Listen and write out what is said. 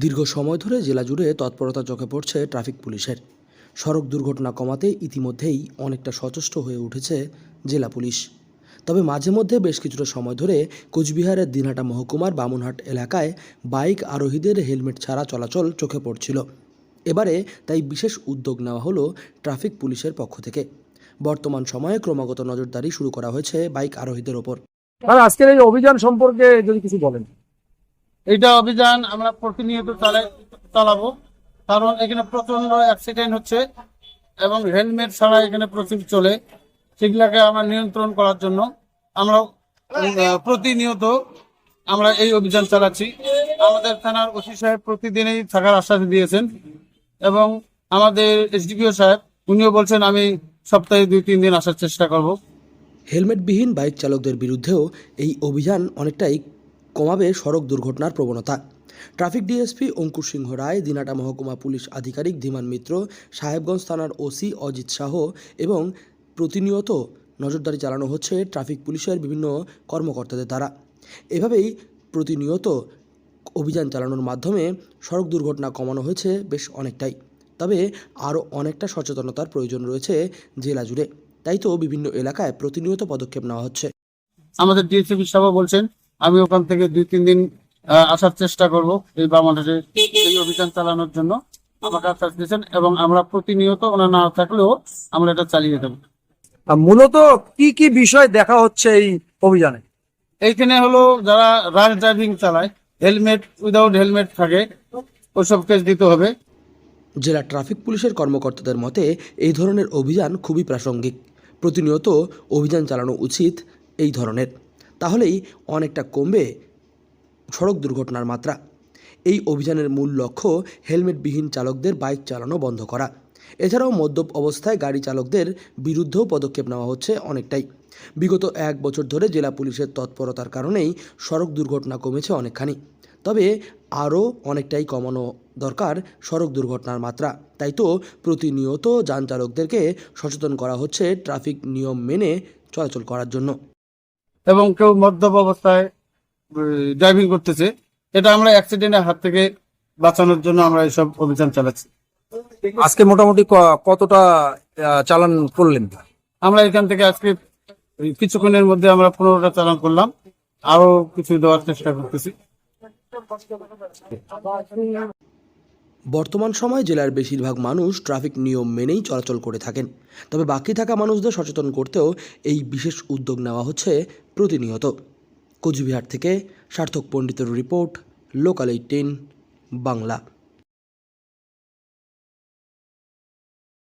দীর্ঘ সময় ধরে জেলা জুড়ে তৎপরতা চোখে পড়ছে ট্রাফিক পুলিশের। সড়ক দুর্ঘটনা কমাতে ইতিমধ্যেই অনেকটা সচেষ্ট হয়ে উঠেছে জেলা পুলিশ। তবে মাঝে মধ্যে বেশ কিছুটা সময় ধরে কোচবিহারের দিনহাটা মহকুমার বামুনহাট এলাকায় বাইক আরোহীদের হেলমেট ছাড়া চলাচল চোখে পড়ছিল। এবারে তাই বিশেষ উদ্যোগ নেওয়া হলো ট্রাফিক পুলিশের পক্ষ থেকে। বর্তমান সময়ে ক্রমাগত নজরদারি শুরু করা হয়েছে বাইক আরোহীদের ওপর। আজকের এই অভিযান সম্পর্কে যদি কিছু বলেন। এইটা অভিযান আমরা প্রতিনিয়ত চালাই, চালাবো। কারণ এখানে প্রচণ্ড অ্যাক্সিডেন্ট হচ্ছে এবং হেলমেট ছাড়া এখানে প্রচুর চলে। সেগুলাকে আমরা নিয়ন্ত্রণ করার জন্য আমরা প্রতিনিয়ত আমরা এই অভিযান চালাচ্ছি। আমাদের থানার ওসি সাহেব প্রতিদিনই থাকার আশ্বাস দিয়েছেন এবং আমাদের এসডিপিও সাহেব, উনিও বলছেন, আমি সপ্তাহে দুই, তিন দিন আসার চেষ্টা করব। হেলমেটবিহীন বাইক চালকদের বিরুদ্ধেও এই অভিযান অনেকটাই কমাবে সড়ক দুর্ঘটনার প্রবণতা। ট্রাফিক ডিএসপি অঙ্কুর সিংহ রায়, দিনাটা মহকুমা পুলিশ আধিকারিক ধীমান মিত্র, সাহেবগঞ্জ থানার ওসি অজিত শাহ এবং প্রতিনিয়ত নজরদারি চালানো হচ্ছে ট্রাফিক পুলিশের বিভিন্ন কর্মকর্তাদের দ্বারা। এভাবেই প্রতিনিয়ত অভিযান চালানোর মাধ্যমে সড়ক দুর্ঘটনা কমানো হয়েছে বেশ অনেকটাই। তবে আরও অনেকটা সচেতনতার প্রয়োজন রয়েছে জেলা জুড়ে। তাই তো বিভিন্ন এলাকায় প্রতিনিয়ত পদক্ষেপ নেওয়া হচ্ছে। আমাদের ডিএসপি সাহেব বলছেন আমি ওখান থেকে দুই তিন দিন আসার চেষ্টা করব এই বাংলাদেশে এই অভিযান চালানোর জন্য। আমাকে আশ্বাস দিয়েছেন এবং আমরা প্রতিনিয়ত ওনার না থাকলেও আমরা এটা চালিয়ে দেবো মূলত কি কি বিষয় দেখা হচ্ছে এই অভিযানে? এইখানে হলো যারা রাশ ড্রাইভিং চালায় হেলমেট উইদাউট হেলমেট থাকে ওইসব কেস দিতে হবে। জেলা ট্রাফিক পুলিশের কর্মকর্তাদের মতে এই ধরনের অভিযান খুবই প্রাসঙ্গিক। প্রতিনিয়ত অভিযান চালানো উচিত এই ধরনের। তাহলেই অনেকটা কমবে সড়ক দুর্ঘটনার মাত্রা। এই অভিযানের মূল লক্ষ্য হেলমেটবিহীন চালকদের বাইক চালানো বন্ধ করা। এছাড়াও মদ্যপ অবস্থায় গাড়ি চালকদের বিরুদ্ধেও পদক্ষেপ নেওয়া হচ্ছে অনেকটাই। বিগত এক বছর ধরে জেলা পুলিশের তৎপরতার কারণেই সড়ক দুর্ঘটনা কমেছে অনেকখানি। তবে আরও অনেকটাই কমানো দরকার সড়ক দুর্ঘটনার মাত্রা। তাই তো প্রতিনিয়ত যান চালকদেরকে সচেতন করা হচ্ছে ট্রাফিক নিয়ম মেনে চলাচল করার জন্য। এবং কেউ মদ্যপ অবস্থায় ড্রাইভিং করতেছে এটা আমরা অ্যাক্সিডেন্টের হাত থেকে বাঁচানোর জন্য আমরা এইসব অভিযান চালাচ্ছি। আজকে মোটামুটি ক- কতটা আহ, চালান করলেন? আমরা এখান থেকে আজকে কিছুক্ষণের মধ্যে আমরা পনেরোটা চালান করলাম আরও কিছু দেওয়ার চেষ্টা করতেছি। বর্তমান সময়ে জেলার বেশিরভাগ মানুষ ট্রাফিক নিয়ম মেনেই চলাচল করে থাকেন। তবে বাকি থাকা মানুষদের সচেতন করতেও এই বিশেষ উদ্যোগ নেওয়া হচ্ছে প্রতিনিয়ত। কোচবিহার থেকে সার্থক পণ্ডিতের রিপোর্ট লোকাল এইটিন বাংলা।